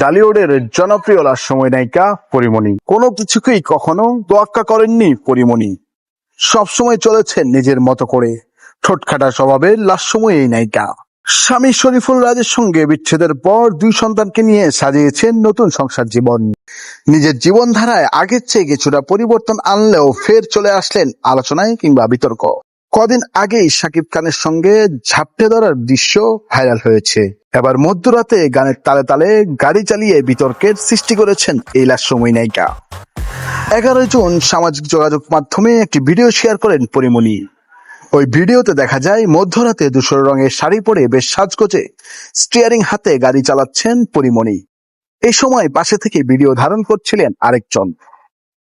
ডালিউডের জনপ্রিয় লাস্যময় নায়িকা পরিমণি। কোনো কিছুকেই কখনো তোয়াক্কা করেননি পরিমণি। সবসময় চলেছেন নিজের মতো করে। ঠোঁটখাটা স্বভাবের লাস্যময় এই নায়িকা। স্বামী শরীফুল রাজের সঙ্গে বিচ্ছেদের পর দুই সন্তানকে নিয়ে সাজিয়েছেন নতুন সংসার জীবন। নিজের জীবনধারায় আগের চেয়ে কিছুটা পরিবর্তন আনলেও ফের চলে আসলেন আলোচনায় কিংবা বিতর্ক। কদিন আগেই শাকিব খানের সঙ্গে ঝাপটে ধরার দৃশ্য ভাইরাল হয়েছে। এবার মধ্যরাতে গানের তালে তালে গাড়ি চালিয়ে বিতর্কের সৃষ্টি করেছেন এই লাস্যময়ী নায়িকা। এগারো জুন সামাজিক যোগাযোগ মাধ্যমে একটি ভিডিও শেয়ার করেন পরিমণি। ওই ভিডিওতে দেখা যায়, মধ্যরাতে ধূসর রঙের শাড়ি পরে বেশ সাজগোজে স্টিয়ারিং হাতে গাড়ি চালাচ্ছেন পরিমণি। এই সময় পাশে থেকে ভিডিও ধারণ করছিলেন আরেকজন।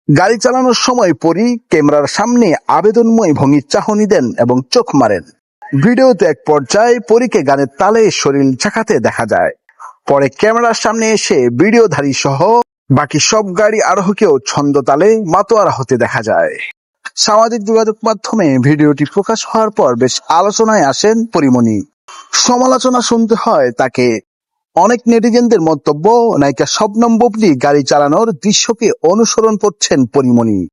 গাড়ি চালানোর সময় পরি ক্যামেরার সামনে আবেদনময় ভঙ্গির চাহনি দেন এবং চোখ মারেন। ভিডিওতে এক পর্যায়ে পরীকে গানের তালে শরীর চাকাতে দেখা যায়। পরে ক্যামেরার সামনে এসে ভিডিওধারী সহ বাকি সব গাড়ি আরোহকেও ছন্দ তালে মাতোয়ারা হতে দেখা যায়। সামাজিক যোগাযোগ মাধ্যমে ভিডিওটি প্রকাশ হওয়ার পর বেশ আলোচনায় আসেন পরিমণি। সমালোচনা শুনতে হয় তাকে অনেক নেটিজেনদের মন্তব্য, নায়িকা শবনম বুবলি গাড়ি চালানোর দৃশ্যকে অনুসরণ করছেন পরিমণি।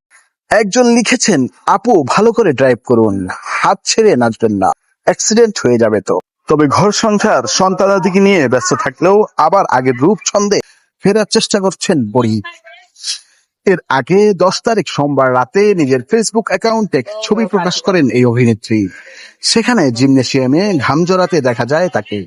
একজন লিখেছেন, আপু, ভালো করে ড্রাইভ করুন, হাত ছেড়ে নাচবেন না অ্যাক্সিডেন্ট হয়ে যাবে তো। তবে ঘর সংসার, সন্তানাদিকে নিয়ে ব্যস্ত থাকলেও আবার আগের রূপ ছন্দে ফেরার চেষ্টা করছেন বড়ি। এর আগে দশ তারিখ সোমবার রাতে নিজের ফেসবুক অ্যাকাউন্টে ছবি প্রকাশ করেন এই অভিনেত্রী। সেখানে জিমনেশিয়ামে ঘাম জড়াতে দেখা যায় তাকে।